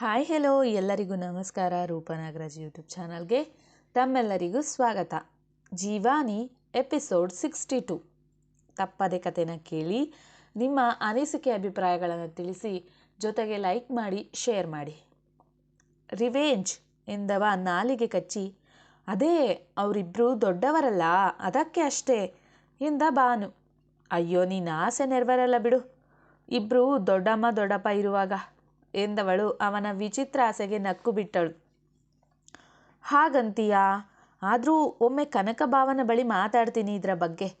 Hi hello ಎಲ್ಲರಿಗೂ ನಮಸ್ಕಾರ. ರೂಪನಾಗರಾಜ್ YouTube ಚಾನಲ್ಗೆ ತಮ್ಮೆಲ್ಲರಿಗೂ ಸ್ವಾಗತ. ಜೀವಾನಿ ಎಪಿಸೋಡ್ ಸಿಕ್ಸ್ಟಿ ಟು. ತಪ್ಪದೆ ಕಥೆನ ಕೇಳಿ ನಿಮ್ಮ ಅನಿಸಿಕೆ ಅಭಿಪ್ರಾಯಗಳನ್ನು ತಿಳಿಸಿ ಜೊತೆಗೆ ಲೈಕ್ ಮಾಡಿ ಶೇರ್ ಮಾಡಿ. ರಿವೇಂಜ್ ಎಂದವ ನಾಲಿಗೆ ಕಚ್ಚಿ, ಅದೇ ಅವರಿಬ್ಬರು ದೊಡ್ಡವರಲ್ಲ, ಅದಕ್ಕೆ ಅಷ್ಟೇ ಎಂದ ಬಾನು ಅಯ್ಯೋ, ನೀನು ಆಸೆ ನೆರವರಲ್ಲ ಬಿಡು. ಇಬ್ಬರು ದೊಡ್ಡಮ್ಮ, ದೊಡ್ಡಪ್ಪ ಇರುವಾಗ ಎಂದವಳು ಅವನ ವಿಚಿತ್ರ ಆಸೆಗೆ ನಕ್ಕು ಬಿಟ್ಟಳು. ಹಾಗಂತೀಯಾ? ಆದರೂ ಒಮ್ಮೆ ಕನಕ ಭಾವನ ಬಳಿ ಮಾತಾಡ್ತೀನಿ ಇದರ ಬಗ್ಗೆ.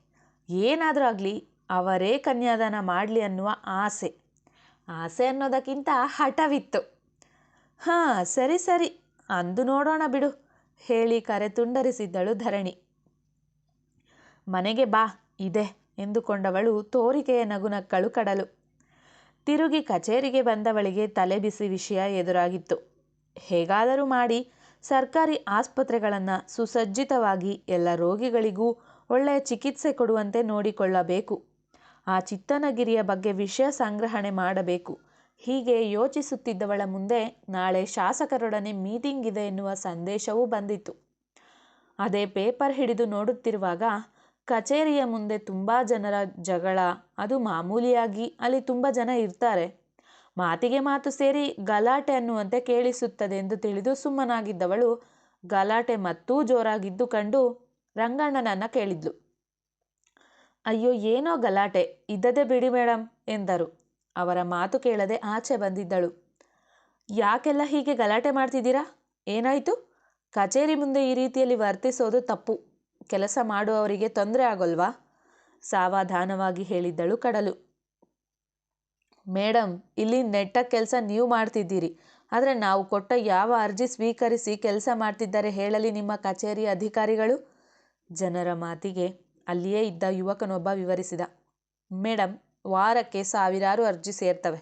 ಏನಾದರೂ ಆಗಲಿ, ಅವರೇ ಕನ್ಯಾದಾನ ಮಾಡಲಿ ಅನ್ನುವ ಆಸೆ. ಆಸೆ ಅನ್ನೋದಕ್ಕಿಂತ ಹಠವಿತ್ತು. ಹಾಂ, ಸರಿ ಸರಿ. ಅಂದು ನೋಡೋಣ ಬಿಡು, ಹೇಳಿ ಕರೆ ತುಂಡರಿಸಿದ್ದಳು ಧರಣಿ. ಮನೆಗೆ ಬಾ, ಇದೆ, ಎಂದುಕೊಂಡವಳು ತೋರಿಕೆಯ ನಗುನಕ್ಕಳು ಕಡಲು. ತಿರುಗಿ ಕಚೇರಿಗೆ ಬಂದವಳಿಗೆ ತಲೆಬಿಸಿ ವಿಷಯ ಎದುರಾಗಿತ್ತು. ಹೇಗಾದರೂ ಮಾಡಿ ಸರ್ಕಾರಿ ಆಸ್ಪತ್ರೆಗಳನ್ನು ಸುಸಜ್ಜಿತವಾಗಿ ಎಲ್ಲ ರೋಗಿಗಳಿಗೂ ಒಳ್ಳೆಯ ಚಿಕಿತ್ಸೆ ಕೊಡುವಂತೆ ನೋಡಿಕೊಳ್ಳಬೇಕು. ಆ ಚಿತ್ತನಗಿರಿಯ ಬಗ್ಗೆ ವಿಷಯ ಸಂಗ್ರಹಣೆ ಮಾಡಬೇಕು. ಹೀಗೆ ಯೋಚಿಸುತ್ತಿದ್ದವಳ ಮುಂದೆ ನಾಳೆ ಶಾಸಕರೊಡನೆ ಮೀಟಿಂಗ್ ಇದೆ ಎನ್ನುವ ಸಂದೇಶವೂ ಬಂದಿತ್ತು. ಅದೇ ಪೇಪರ್ ಹಿಡಿದು ನೋಡುತ್ತಿರುವಾಗ ಕಚೇರಿಯ ಮುಂದೆ ತುಂಬ ಜನರ ಜಗಳ. ಅದು ಮಾಮೂಲಿಯಾಗಿ ಅಲ್ಲಿ ತುಂಬ ಜನ ಇರ್ತಾರೆ. ಮಾತಿಗೆ ಮಾತು ಸೇರಿ ಗಲಾಟೆ ಅನ್ನುವಂತೆ ಕೇಳಿಸುತ್ತದೆ ಎಂದು ತಿಳಿದು ಸುಮ್ಮನಾಗಿದ್ದವಳು ಗಲಾಟೆ ಮತ್ತೂ ಜೋರಾಗಿದ್ದು ಕಂಡು ರಂಗಣ್ಣನನ್ನ ಕೇಳಿದ್ಲು. ಅಯ್ಯೋ, ಏನೋ ಗಲಾಟೆ. ಇದ್ದದೆ ಬಿಡಿ ಮೇಡಮ್ ಎಂದರು. ಅವರ ಮಾತು ಕೇಳದೆ ಆಚೆ ಬಂದಿದ್ದಳು. ಯಾಕೆಲ್ಲ ಹೀಗೆ ಗಲಾಟೆ ಮಾಡ್ತಿದ್ದೀರಾ? ಏನಾಯಿತು? ಕಚೇರಿ ಮುಂದೆ ಈ ರೀತಿಯಲ್ಲಿ ವರ್ತಿಸೋದು ತಪ್ಪು. ಕೆಲಸ ಮಾಡುವವರಿಗೆ ತೊಂದರೆ ಆಗೋಲ್ವಾ? ಸಾವಧಾನವಾಗಿ ಹೇಳಿದ್ದಳು ಕಡಲು. ಮೇಡಮ್ ಇಲ್ಲಿ ನೆಟ್ಟ ಕೆಲಸ ನೀವು ಮಾಡ್ತಿದ್ದೀರಿ. ಆದರೆ ನಾವು ಕೊಟ್ಟ ಯಾವ ಅರ್ಜಿ ಸ್ವೀಕರಿಸಿ ಕೆಲಸ ಮಾಡ್ತಿದ್ದಾರೆ ಹೇಳಲಿ ನಿಮ್ಮ ಕಚೇರಿ ಅಧಿಕಾರಿಗಳು? ಜನರ ಮಾತಿಗೆ ಅಲ್ಲಿಯೇ ಇದ್ದ ಯುವಕನೊಬ್ಬ ವಿವರಿಸಿದ. ಮೇಡಮ್ ವಾರಕ್ಕೆ ಸಾವಿರಾರು ಅರ್ಜಿ ಸೇರ್ತವೆ.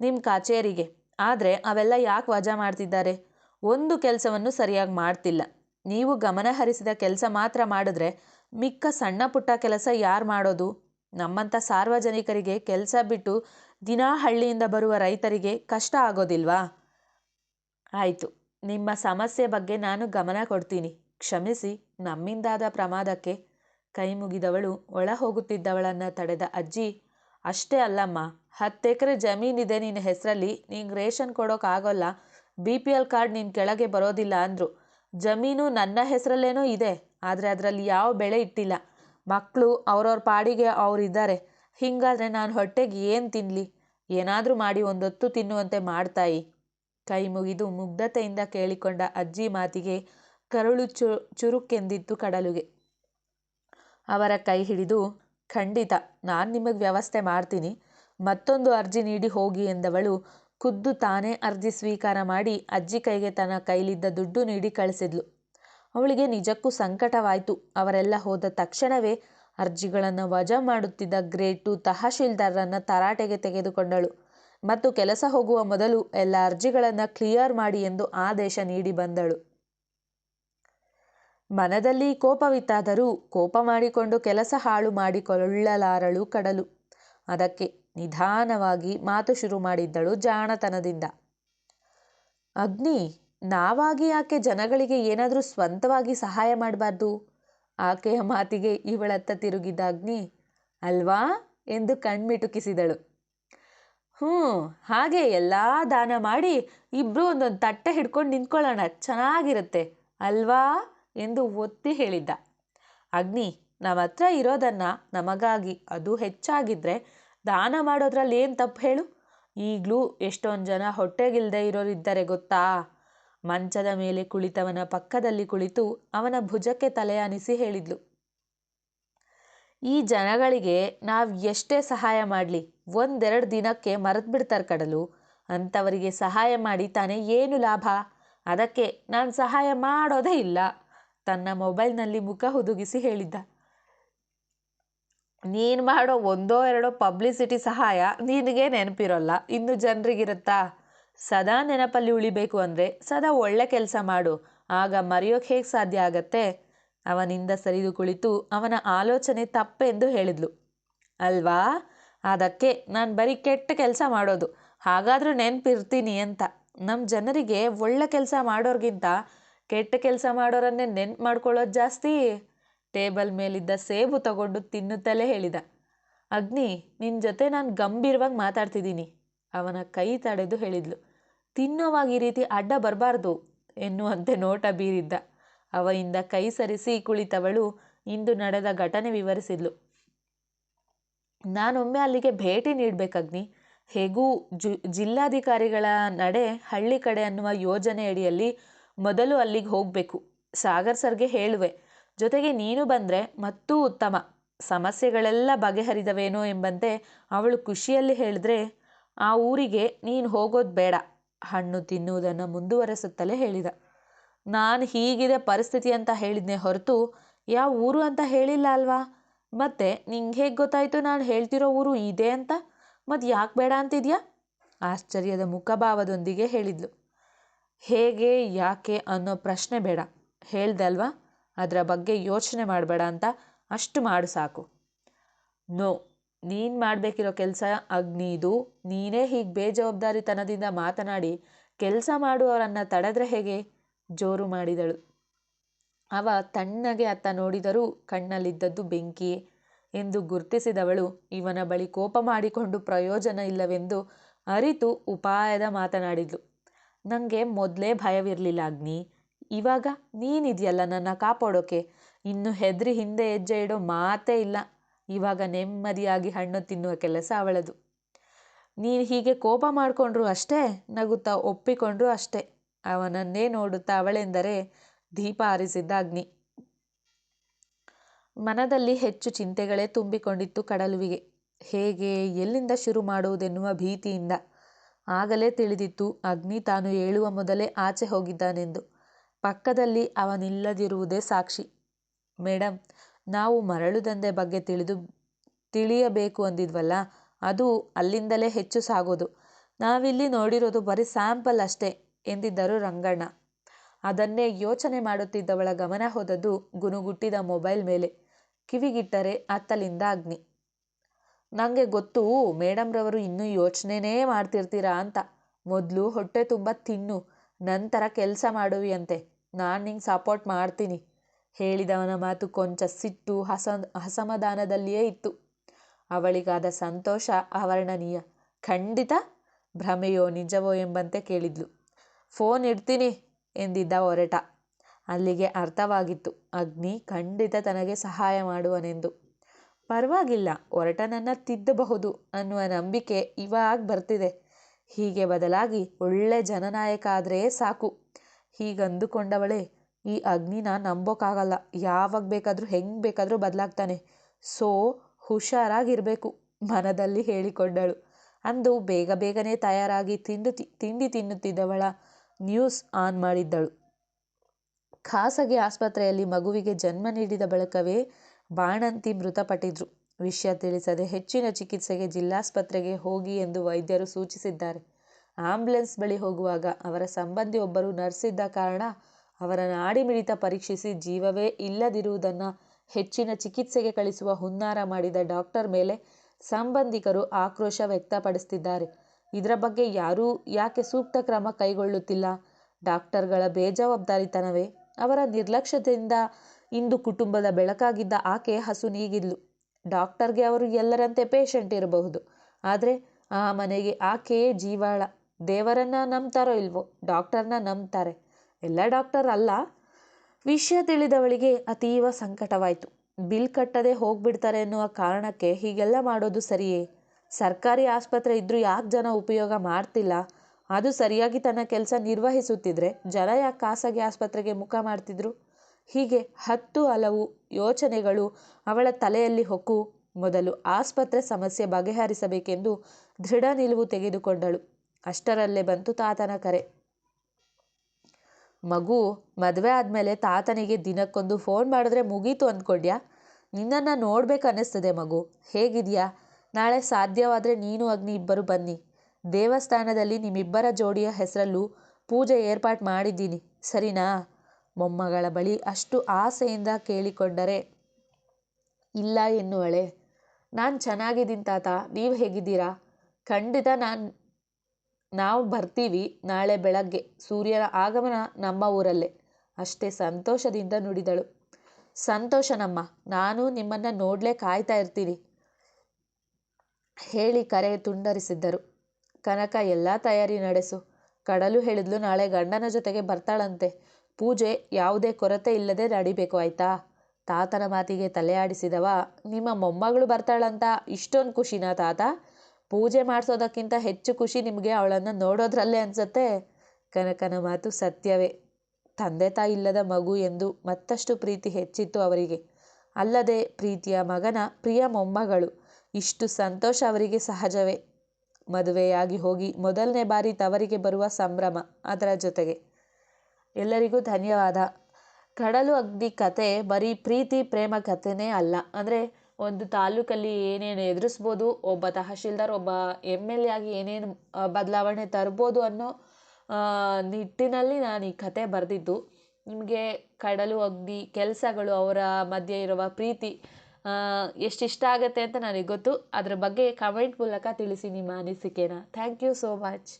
ನಿಮ್ಮ ಕಚೇರಿಗೆ. ಆದರೆ ಅವೆಲ್ಲ ಯಾಕೆ ವಜಾ ಮಾಡ್ತಿದ್ದಾರೆ? ಒಂದು ಕೆಲಸವನ್ನು ಸರಿಯಾಗಿ ಮಾಡ್ತಿಲ್ಲ. ನೀವು ಗಮನಹರಿಸಿದ ಕೆಲಸ ಮಾತ್ರ ಮಾಡಿದ್ರೆ ಮಿಕ್ಕ ಸಣ್ಣ ಪುಟ್ಟ ಕೆಲಸ ಯಾರು ಮಾಡೋದು? ನಮ್ಮಂಥ ಸಾರ್ವಜನಿಕರಿಗೆ ಕೆಲಸ ಬಿಟ್ಟು ದಿನಾ ಹಳ್ಳಿಯಿಂದ ಬರುವ ರೈತರಿಗೆ ಕಷ್ಟ ಆಗೋದಿಲ್ವಾ? ಆಯಿತು, ನಿಮ್ಮ ಸಮಸ್ಯೆ ಬಗ್ಗೆ ನಾನು ಗಮನ ಕೊಡ್ತೀನಿ. ಕ್ಷಮಿಸಿ, ನಮ್ಮಿಂದಾದ ಪ್ರಮಾದಕ್ಕೆ. ಕೈ ಮುಗಿದವಳು ಒಳ ಹೋಗುತ್ತಿದ್ದವಳನ್ನು ತಡೆದ ಅಜ್ಜಿ, ಅಷ್ಟೇ ಅಲ್ಲಮ್ಮ, ಹತ್ತು ಎಕರೆ ಜಮೀನಿದೆ ನಿನ್ನ ಹೆಸರಲ್ಲಿ, ನಿಂಗೆ ರೇಷನ್ ಕೊಡೋಕ್ಕಾಗೋಲ್ಲ ಬಿ ಪಿ ಎಲ್ ಕಾರ್ಡ್ ನಿನ್ನ ಕೆಳಗೆ ಬರೋದಿಲ್ಲ ಅಂದರು. ಜಮೀನು ನನ್ನ ಹೆಸರಲ್ಲೇನೋ ಇದೆ, ಆದರೆ ಅದರಲ್ಲಿ ಯಾವ ಬೆಳೆ ಇಟ್ಟಿಲ್ಲ. ಮಕ್ಕಳು ಅವ್ರವ್ರ ಪಾಡಿಗೆ ಅವರಿದ್ದಾರೆ. ಹೀಗಾದರೆ ನಾನು ಹೊಟ್ಟೆಗೆ ಏನು ತಿನ್ನಲಿ ಏನಾದರೂ ಮಾಡಿ ಒಂದೊತ್ತು ತಿನ್ನುವಂತೆ ಮಾಡ್ತಾಯಿ. ಕೈ ಮುಗಿದು ಮುಗ್ಧತೆಯಿಂದ ಕೇಳಿಕೊಂಡ ಅಜ್ಜಿ ಮಾತಿಗೆ ಕರುಳು ಚು, ಚುರುಕೆಂದಿತ್ತು ಕಡಲುಗೆ. ಅವರ ಕೈ ಹಿಡಿದು, ಖಂಡಿತ, ನಾನು ನಿಮಗೆ ವ್ಯವಸ್ಥೆ ಮಾಡ್ತೀನಿ. ಮತ್ತೊಂದು ಅರ್ಜಿ ನೀಡಿ ಹೋಗಿ ಎಂದವಳು ಖುದ್ದು ತಾನೇ ಅರ್ಜಿ ಸ್ವೀಕಾರ ಮಾಡಿ ಅಜ್ಜಿ ಕೈಗೆ ತನ್ನ ಕೈಲಿದ್ದ ದುಡ್ಡು ನೀಡಿ ಕಳಿಸಿದ್ಲು. ಅವಳಿಗೆ ನಿಜಕ್ಕೂ ಸಂಕಟವಾಯಿತು. ಅವರೆಲ್ಲ ಹೋದ ತಕ್ಷಣವೇ ಅರ್ಜಿಗಳನ್ನು ವಜಾ ಮಾಡುತ್ತಿದ್ದ ಗ್ರೇಟು ತಹಶೀಲ್ದಾರರನ್ನು ತರಾಟೆಗೆ ತೆಗೆದುಕೊಂಡಳು. ಮತ್ತು ಕೆಲಸ ಹೋಗುವ ಮೊದಲು ಎಲ್ಲ ಅರ್ಜಿಗಳನ್ನು ಕ್ಲಿಯರ್ ಮಾಡಿ ಎಂದು ಆದೇಶ ನೀಡಿ ಬಂದಳು. ಮನದಲ್ಲಿ ಕೋಪವಿತ್ತಾದರೂ ಕೋಪ ಮಾಡಿಕೊಂಡು ಕೆಲಸ ಹಾಳು ಮಾಡಿಕೊಳ್ಳಲಾರಳು ಕಡಲು. ಅದಕ್ಕೆ ನಿಧಾನವಾಗಿ ಮಾತು ಶುರು ಮಾಡಿದ್ದಳು ಜಾಣತನದಿಂದ. ಅಗ್ನಿ, ನಾವಾಗಿ ಆಕೆ ಜನಗಳಿಗೆ ಏನಾದರೂ ಸ್ವಂತವಾಗಿ ಸಹಾಯ ಮಾಡಬಾರ್ದು? ಆಕೆಯ ಮಾತಿಗೆ ಇವಳತ್ತ ತಿರುಗಿದ ಅಗ್ನಿ, ಅಲ್ವಾ? ಎಂದು ಕಣ್ಮಿಟುಕಿಸಿದಳು. ಹ್ಞೂ, ಹಾಗೆ ಎಲ್ಲ ದಾನ ಮಾಡಿ ಇಬ್ಬರು ಒಂದೊಂದು ತಟ್ಟೆ ಹಿಡ್ಕೊಂಡು ನಿಂತ್ಕೊಳ್ಳೋಣ, ಚೆನ್ನಾಗಿರುತ್ತೆ, ಅಲ್ವಾ? ಎಂದು ಒತ್ತಿ ಹೇಳಿದ್ದ. ಅಗ್ನಿ ನಮ್ಮ ಹತ್ರ ಇರೋದನ್ನು ನಮಗಾಗಿ, ಅದು ಹೆಚ್ಚಾಗಿದ್ದರೆ ದಾನ ಮಾಡೋದ್ರಲ್ಲಿ ಏನು ತಪ್ಪು ಹೇಳು? ಈಗಲೂ ಎಷ್ಟೊಂದು ಜನ ಹೊಟ್ಟೆಗಿಲ್ಲದೆ ಇರೋರಿದ್ದಾರೆ ಗೊತ್ತಾ? ಮಂಚದ ಮೇಲೆ ಕುಳಿತವನ ಪಕ್ಕದಲ್ಲಿ ಕುಳಿತು ಅವನ ಭುಜಕ್ಕೆ ತಲೆಯಾನಿಸಿ ಹೇಳಿದ್ಲು. ಈ ಜನಗಳಿಗೆ ನಾವು ಎಷ್ಟೇ ಸಹಾಯ ಮಾಡಲಿ, ಒಂದೆರಡು ದಿನಕ್ಕೆ ಮರೆತು ಬಿಡ್ತಾರೆ ಕಡಲು. ಅಂಥವರಿಗೆ ಸಹಾಯ ಮಾಡಿ ತಾನೇ ಏನು ಲಾಭ? ಅದಕ್ಕೆ ನಾನು ಸಹಾಯ ಮಾಡೋದೇ ಇಲ್ಲ. ತನ್ನ ಮೊಬೈಲ್ನಲ್ಲಿ ಮುಖ ಹುದುಗಿಸಿ ಹೇಳಿದ್ದ. ನೀನು ಮಾಡೋ ಒಂದೋ ಎರಡೋ ಪಬ್ಲಿಸಿಟಿ ಸಹಾಯ ನಿನಗೆ ನೆನಪಿರೋಲ್ಲ. ಇನ್ನು ಜನರಿಗಿರುತ್ತಾ? ಸದಾ ನೆನಪಲ್ಲಿ ಉಳಿಬೇಕು ಅಂದರೆ ಸದಾ ಒಳ್ಳೆ ಕೆಲಸ ಮಾಡು. ಆಗ ಮರೆಯೋಕೆ ಹೇಗೆ ಸಾಧ್ಯ ಆಗತ್ತೆ? ಅವನಿಂದ ಸರಿದು ಕುಳಿತು ಅವನ ಆಲೋಚನೆ ತಪ್ಪೆಂದು ಹೇಳಿದ್ಲು. ಅಲ್ವಾ? ಅದಕ್ಕೆ ನಾನು ಬರೀ ಕೆಟ್ಟ ಕೆಲಸ ಮಾಡೋದು. ಹಾಗಾದರೂ ನೆನಪಿರ್ತೀನಿ ಅಂತ. ನಮ್ಮ ಜನರಿಗೆ ಒಳ್ಳೆ ಕೆಲಸ ಮಾಡೋರ್ಗಿಂತ ಕೆಟ್ಟ ಕೆಲಸ ಮಾಡೋರನ್ನೇ ನೆನ್ಪು ಮಾಡ್ಕೊಳ್ಳೋದು ಜಾಸ್ತಿ. ಟೇಬಲ್ ಮೇಲಿದ್ದ ಸೇಬು ತಗೊಂಡು ತಿನ್ನುತ್ತಲೇ ಹೇಳಿದ. ಅಗ್ನಿ ನಿನ್ನ ಜೊತೆ ನಾನು ಗಂಭೀರವಾಗಿ ಮಾತಾಡ್ತಿದ್ದೀನಿ. ಅವನ ಕೈ ತಡೆದು ಹೇಳಿದ್ಲು. ತಿನ್ನೋವಾಗ ಈ ರೀತಿ ಅಡ್ಡ ಬರಬಾರ್ದು ಎನ್ನುವಂತೆ ನೋಟ ಬೀರಿದ್ದ. ಅವಯಿಂದ ಕೈ ಸರಿಸಿ ಕುಳಿತವಳು ಇಂದು ನಡೆದ ಘಟನೆ ವಿವರಿಸಿದ್ಲು. ನಾನೊಮ್ಮೆ ಅಲ್ಲಿಗೆ ಭೇಟಿ ನೀಡಬೇಕಗ್ನಿ ಹೇಗೂ ಜು, ಜಿಲ್ಲಾಧಿಕಾರಿಗಳ ನಡೆ ಹಳ್ಳಿ ಕಡೆ ಅನ್ನುವ ಯೋಜನೆಯಡಿಯಲ್ಲಿ ಮೊದಲು ಅಲ್ಲಿಗೆ ಹೋಗಬೇಕು. ಸಾಗರ್ ಸರ್ಗೆ ಹೇಳುವೆ. ಜೊತೆಗೆ ನೀನು ಬಂದರೆ ಮತ್ತೂ ಉತ್ತಮ. ಸಮಸ್ಯೆಗಳೆಲ್ಲ ಬಗೆಹರಿದವೇನೋ ಎಂಬಂತೆ ಅವಳು ಖುಷಿಯಲ್ಲಿ ಹೇಳಿದ್ರೆ, ಆ ಊರಿಗೆ ನೀನು ಹೋಗೋದು ಬೇಡ, ಹಣ್ಣು ತಿನ್ನುವುದನ್ನು ಮುಂದುವರೆಸುತ್ತಲೇ ಹೇಳಿದ. ನಾನು ಹೀಗಿದೆ ಪರಿಸ್ಥಿತಿ ಅಂತ ಹೇಳಿದ್ನೆ ಹೊರತು ಯಾವ ಊರು ಅಂತ ಹೇಳಿಲ್ಲ ಅಲ್ವಾ? ಮತ್ತೆ ನಿಂಗೆ ಹೇಗೆ ಗೊತ್ತಾಯಿತು ನಾನು ಹೇಳ್ತಿರೋ ಊರು ಇದೆ ಅಂತ? ಮತ್ತು ಯಾಕೆ ಬೇಡ ಅಂತಿದ್ಯಾ? ಆಶ್ಚರ್ಯದ ಮುಖಭಾವದೊಂದಿಗೆ ಹೇಳಿದ್ಲು. ಹೇಗೆ, ಯಾಕೆ ಅನ್ನೋ ಪ್ರಶ್ನೆ ಬೇಡ. ಹೇಳ್ದೆ ಅಲ್ವಾ? ಅದರ ಬಗ್ಗೆ ಯೋಚನೆ ಮಾಡಬೇಡ ಅಂತ ಅಷ್ಟು ಮಾಡು ಸಾಕು. ನೋ, ನೀನು ಮಾಡಬೇಕಿರೋ ಕೆಲಸ ಅಗ್ನಿದು, ನೀನೇ ಹೀಗೆ ಬೇಜವಾಬ್ದಾರಿತನದಿಂದ ಮಾತನಾಡಿ ಕೆಲಸ ಮಾಡುವವರನ್ನು ತಡೆದ್ರೆ ಹೇಗೆ? ಜೋರು ಮಾಡಿದಳು. ಅವ ತಣ್ಣಗೆ ಅತ್ತ ನೋಡಿದರೂ ಕಣ್ಣಲ್ಲಿದ್ದದ್ದು ಬೆಂಕಿಯೇ ಎಂದು ಗುರ್ತಿಸಿದವಳು ಇವನ ಬಳಿ ಕೋಪ ಮಾಡಿಕೊಂಡು ಪ್ರಯೋಜನ ಇಲ್ಲವೆಂದು ಅರಿತು ಉಪಾಯದ ಮಾತನಾಡಿದ್ಲು. ನನಗೆ ಮೊದಲೇ ಭಯವಿರಲಿಲ್ಲ ಅಗ್ನಿ. ಇವಾಗ ನೀನಿದೆಯಲ್ಲ ನನ್ನ ಕಾಪಾಡೋಕೆ. ಇನ್ನು ಹೆದರಿ ಹಿಂದೆ ಹೆಜ್ಜೆ ಇಡೋ ಮಾತೇ ಇಲ್ಲ. ಇವಾಗ ನೆಮ್ಮದಿಯಾಗಿ ಹಣ್ಣು ತಿನ್ನುವ ಕೆಲಸ ಅವಳದು. ನೀನು ಹೀಗೆ ಕೋಪ ಮಾಡಿಕೊಂಡ್ರು ಅಷ್ಟೇ, ನಗುತ್ತಾ ಒಪ್ಪಿಕೊಂಡ್ರು ಅಷ್ಟೇ. ಅವನನ್ನೇ ನೋಡುತ್ತಾ ಅವಳೆಂದರೆ ದೀಪ ಆರಿಸಿದ್ದ ಅಗ್ನಿ. ಮನದಲ್ಲಿ ಹೆಚ್ಚು ಚಿಂತೆಗಳೇ ತುಂಬಿಕೊಂಡಿತ್ತು ಕಡಲುವಿಗೆ. ಹೇಗೆ, ಎಲ್ಲಿಂದ ಶುರು ಮಾಡುವುದೆನ್ನುವ ಭೀತಿಯಿಂದ. ಆಗಲೇ ತಿಳಿದಿತ್ತು, ಅಗ್ನಿ ತಾನು ಏಳುವ ಮೊದಲೇ ಆಚೆ ಹೋಗಿದ್ದಾನೆಂದು. ಪಕ್ಕದಲ್ಲಿ ಅವನಿಲ್ಲದಿರುವುದೇ ಸಾಕ್ಷಿ. ಮೇಡಮ್ ನಾವು ಮರಳು ದಂಧೆ ಬಗ್ಗೆ ತಿಳಿದು, ತಿಳಿಯಬೇಕು ಅಂದಿದ್ವಲ್ಲ, ಅದು ಅಲ್ಲಿಂದಲೇ ಹೆಚ್ಚು ಸಾಗೋದು. ನಾವಿಲ್ಲಿ ನೋಡಿರೋದು ಬರೀ ಸ್ಯಾಂಪಲ್ ಅಷ್ಟೇ, ಎಂದಿದ್ದರು ರಂಗಣ್ಣ. ಅದನ್ನೇ ಯೋಚನೆ ಮಾಡುತ್ತಿದ್ದವಳ ಗಮನ ಹೋದದ್ದು ಗುನುಗುಟ್ಟಿದ ಮೊಬೈಲ್ ಮೇಲೆ. ಕಿವಿಗಿಟ್ಟರೆ ಅತ್ತಲಿಂದ ಅಗ್ನಿ. ನನಗೆ ಗೊತ್ತು ಮೇಡಮ್ರವರು ಇನ್ನೂ ಯೋಚನೆನೇ ಮಾಡ್ತಿರ್ತೀರಾ ಅಂತ. ಮೊದಲು ಹೊಟ್ಟೆ ತುಂಬ ತಿನ್ನು, ನಂತರ ಕೆಲಸ ಮಾಡುವಿಯಂತೆ. ನಾನು ನಿಂಗೆ ಸಪೋರ್ಟ್ ಮಾಡ್ತೀನಿ. ಹೇಳಿದವನ ಮಾತು ಕೊಂಚ ಸಿಟ್ಟು ಹಸ, ಅಸಮಾಧಾನದಲ್ಲಿಯೇ ಇತ್ತು. ಅವಳಿಗಾದ ಸಂತೋಷ ಅವರ್ಣನೀಯ ಖಂಡಿತ ಭ್ರಮೆಯೋ ನಿಜವೋ ಎಂಬಂತೆ ಕೇಳಿದ್ಲು. ಫೋನ್ ಇಡ್ತೀನಿ ಎಂದಿದ್ದ ಹೊರಟ ಅಲ್ಲಿಗೆ ಅರ್ಥವಾಗಿತ್ತು. ಅಗ್ನಿ ಖಂಡಿತ ತನಗೆ ಸಹಾಯ ಮಾಡುವನೆಂದು. ಪರವಾಗಿಲ್ಲ ಹೊರಟನನ್ನು ತಿದ್ದಬಹುದು ಅನ್ನುವ ನಂಬಿಕೆ ಇವಾಗ ಬರ್ತಿದೆ. ಹೀಗೆ ಬದಲಾಗಿ ಒಳ್ಳೆ ಜನನಾಯಕ ಆದರೆ ಸಾಕು. ಹೀಗಂದುಕೊಂಡವಳೆ, ಈ ಅಗ್ನಿನ ನಂಬೋಕ್ಕಾಗಲ್ಲ ಯಾವಾಗ ಬೇಕಾದರೂ, ಹೆಂಗೆ ಬೇಕಾದರೂ ಬದಲಾಗ್ತಾನೆ. ಸೋ, ಹುಷಾರಾಗಿರಬೇಕು, ಮನದಲ್ಲಿ ಹೇಳಿಕೊಂಡಳು. ಅಂದು ಬೇಗ ಬೇಗನೆ ತಯಾರಾಗಿ ತಿಂದು ತಿಂಡಿ ತಿನ್ನುತ್ತಿದ್ದವಳ ನ್ಯೂಸ್ ಆನ್ ಮಾಡಿದ್ದಳು. ಖಾಸಗಿ ಆಸ್ಪತ್ರೆಯಲ್ಲಿ ಮಗುವಿಗೆ ಜನ್ಮ ನೀಡಿದ ಬಳಿಕವೇ ಬಾಣಂತಿ ಮೃತಪಟ್ಟಿದ್ರು. ವಿಷಯ ತಿಳಿಸದೆ ಹೆಚ್ಚಿನ ಚಿಕಿತ್ಸೆಗೆ ಜಿಲ್ಲಾಸ್ಪತ್ರೆಗೆ ಹೋಗಿ ಎಂದು ವೈದ್ಯರು ಸೂಚಿಸಿದ್ದಾರೆ. ಆಂಬ್ಯುಲೆನ್ಸ್ ಬಳಿ ಹೋಗುವಾಗ ಅವರ ಸಂಬಂಧಿ ಒಬ್ಬರು ನರ್ಸ್ ಇದ್ದ ಕಾರಣ ಅವರ ನಾಡಿಮಿಡಿತ ಪರೀಕ್ಷಿಸಿ ಜೀವವೇ ಇಲ್ಲದಿರುವುದನ್ನು ಹೆಚ್ಚಿನ ಚಿಕಿತ್ಸೆಗೆ ಕಳಿಸುವ ಹುನ್ನಾರ ಮಾಡಿದ ಡಾಕ್ಟರ್ ಮೇಲೆ ಸಂಬಂಧಿಕರು ಆಕ್ರೋಶ ವ್ಯಕ್ತಪಡಿಸುತ್ತಿದ್ದಾರೆ ಇದರ ಬಗ್ಗೆ ಯಾರೂ ಯಾಕೆ ಸೂಕ್ತ ಕ್ರಮ ಕೈಗೊಳ್ಳುತ್ತಿಲ್ಲ? ಡಾಕ್ಟರ್ಗಳ ಬೇಜವಾಬ್ದಾರಿತನವೇ? ಅವರ ನಿರ್ಲಕ್ಷ್ಯದಿಂದ ಇಂದು ಕುಟುಂಬದ ಬೆಳಕಾಗಿದ್ದ ಆಕೆ ಹಸು ನೀಗಿದ್ಲು ಡಾಕ್ಟರ್ಗೆ ಅವರು ಎಲ್ಲರಂತೆ ಪೇಷಂಟ್ ಇರಬಹುದು. ಆದರೆ ಆ ಮನೆಗೆ ಆಕೆಯೇ ಜೀವಾಳ. ದೇವರನ್ನ ನಂಬ್ತಾರೋ ಇಲ್ವೋ, ಡಾಕ್ಟರ್ನ ನಂಬ್ತಾರೆ. ಎಲ್ಲ ಡಾಕ್ಟರ್ ಅಲ್ಲ. ವಿಷಯ ತಿಳಿದವಳಿಗೆ ಅತೀವ ಸಂಕಟವಾಯಿತು. ಬಿಲ್ ಕಟ್ಟದೆ ಹೋಗ್ಬಿಡ್ತಾರೆ ಎನ್ನುವ ಕಾರಣಕ್ಕೆ ಹೀಗೆಲ್ಲ ಮಾಡೋದು ಸರಿಯೇ? ಸರ್ಕಾರಿ ಆಸ್ಪತ್ರೆ ಇದ್ದರೂ ಯಾಕೆ ಜನ ಉಪಯೋಗ ಮಾಡ್ತಿಲ್ಲ? ಅದು ಸರಿಯಾಗಿ ತನ್ನ ಕೆಲಸ ನಿರ್ವಹಿಸುತ್ತಿದ್ರೆ ಜನ ಯಾಕೆ ಖಾಸಗಿ ಆಸ್ಪತ್ರೆಗೆ ಮುಖ ಮಾಡ್ತಿದ್ರು? ಹೀಗೆ ಹತ್ತು ಹಲವು ಯೋಚನೆಗಳು ಅವಳ ತಲೆಯಲ್ಲಿ ಹೊಕ್ಕು. ಮೊದಲು ಆಸ್ಪತ್ರೆ ಸಮಸ್ಯೆ ಬಗೆಹರಿಸಬೇಕೆಂದು ದೃಢ ನಿಲುವು ತೆಗೆದುಕೊಂಡಳು. ಅಷ್ಟರಲ್ಲೇ ಬಂತು ತಾತನ ಕರೆ. ಮಗು, ಮದುವೆ ಆದಮೇಲೆ ತಾತನಿಗೆ ದಿನಕ್ಕೊಂದು ಫೋನ್ ಮಾಡಿದ್ರೆ ಮುಗೀತು ಅಂದ್ಕೊಂಡ್ಯಾ ನಿನ್ನನ್ನು ನೋಡ್ಬೇಕು ಅನ್ನಿಸ್ತದೆ ಮಗು. ಹೇಗಿದೆಯಾ? ನಾಳೆ ಸಾಧ್ಯವಾದರೆ ನೀನು ಅಗ್ನಿ ಇಬ್ಬರು ಬನ್ನಿ. ದೇವಸ್ಥಾನದಲ್ಲಿ ನಿಮ್ಮಿಬ್ಬರ ಜೋಡಿಯ ಹೆಸರಲ್ಲೂ ಪೂಜೆ ಏರ್ಪಾಟ್ ಮಾಡಿದ್ದೀನಿ. ಸರಿನಾ? ಮೊಮ್ಮಗಳ ಬಳಿ ಅಷ್ಟು ಆಸೆಯಿಂದ ಕೇಳಿಕೊಂಡರೆ, ಇಲ್ಲ ಎನ್ನುವಳೆ. ನಾನು ಚೆನ್ನಾಗಿದ್ದೀನಿ ತಾತ. ನೀವು ಹೇಗಿದ್ದೀರಾ? ಖಂಡಿತ ನಾನು ನಾವು ಬರ್ತೀವಿ ನಾಳೆ ಬೆಳಗ್ಗೆ. ಸೂರ್ಯನ ಆಗಮನ ನಮ್ಮ ಊರಲ್ಲೇ. ಅಷ್ಟೇ ಸಂತೋಷದಿಂದ ನುಡಿದಳು. ಸಂತೋಷನಮ್ಮ ನಾನು ನಿಮ್ಮನ್ನು ನೋಡಲೇ ಕಾಯ್ತಾ ಇರ್ತೀನಿ. ಹೇಳಿ ಕರೆ ತುಂಡರಿಸಿದ್ದರು. ಕನಕ ಎಲ್ಲ ತಯಾರಿ ನಡೆಸು. ಕಡಲು ಹೇಳಿದ್ಲು ನಾಳೆ ಗಂಡನ ಜೊತೆಗೆ ಬರ್ತಾಳಂತೆ. ಪೂಜೆ ಯಾವುದೇ ಕೊರತೆ ಇಲ್ಲದೆ ನಡಿಬೇಕು ಆಯ್ತಾ? ತಾತನ ಮಾತಿಗೆ ತಲೆ ಆಡಿಸಿದವ ನಿಮ್ಮ ಮೊಮ್ಮಗಳು ಬರ್ತಾಳಂತ ಇಷ್ಟೊಂದು ಖುಷಿನಾ ತಾತ? ಪೂಜೆ ಮಾಡಿಸೋದಕ್ಕಿಂತ ಹೆಚ್ಚು ಖುಷಿ ನಿಮಗೆ ಅವಳನ್ನು ನೋಡೋದ್ರಲ್ಲೇ ಅನಿಸುತ್ತೆ? ಕನಕನ ಮಾತು ಸತ್ಯವೇ. ತಂದೆ ತಾಯಿ ಇಲ್ಲದ ಮಗು ಎಂದು ಮತ್ತಷ್ಟು ಪ್ರೀತಿ ಹೆಚ್ಚಿತ್ತು ಅವರಿಗೆ. ಅಲ್ಲದೆ ಪ್ರೀತಿಯ ಮಗನ ಪ್ರಿಯ ಮೊಮ್ಮಗಳು. ಇಷ್ಟು ಸಂತೋಷ ಅವರಿಗೆ ಸಹಜವೇ. ಮದುವೆಯಾಗಿ ಹೋಗಿ ಮೊದಲನೇ ಬಾರಿ ತವರಿಗೆ ಬರುವ ಸಂಭ್ರಮ ಅದರ ಜೊತೆಗೆ. ಎಲ್ಲರಿಗೂ ಧನ್ಯವಾದ. ಕಡಲು ಅಗ್ನಿ ಕತೆ ಬರೀ ಪ್ರೀತಿ, ಪ್ರೇಮ ಕಥೆನೇ ಅಲ್ಲ. ಅಂದರೆ ಒಂದು ತಾಲೂಕಲ್ಲಿ ಏನೇನು ಎದುರಿಸ್ಬೋದು, ಒಬ್ಬ ತಹಶೀಲ್ದಾರ್, ಒಬ್ಬ ಎಂ ಎಲ್ ಎ ಆಗಿ ಏನೇನು ಬದಲಾವಣೆ ತರ್ಬೋದು ಅನ್ನೋ ನಿಟ್ಟಿನಲ್ಲಿ ನಾನು ಈ ಕತೆ ಬರೆದಿದ್ದು. ನಿಮಗೆ ಕಡಲು ಅಗ್ನಿ ಕೆಲಸಗಳು ಅವರ ಮಧ್ಯೆ ಇರುವ ಪ್ರೀತಿ ಎಷ್ಟು ಇಷ್ಟ ಆಗುತ್ತೆ ಅಂತ ನನಗೆ ಗೊತ್ತು. ಅದರ ಬಗ್ಗೆ ಕಮೆಂಟ್ ಮೂಲಕ ತಿಳಿಸಿ ನಿಮ್ಮ ಅನಿಸಿಕೆನ. Thank you so much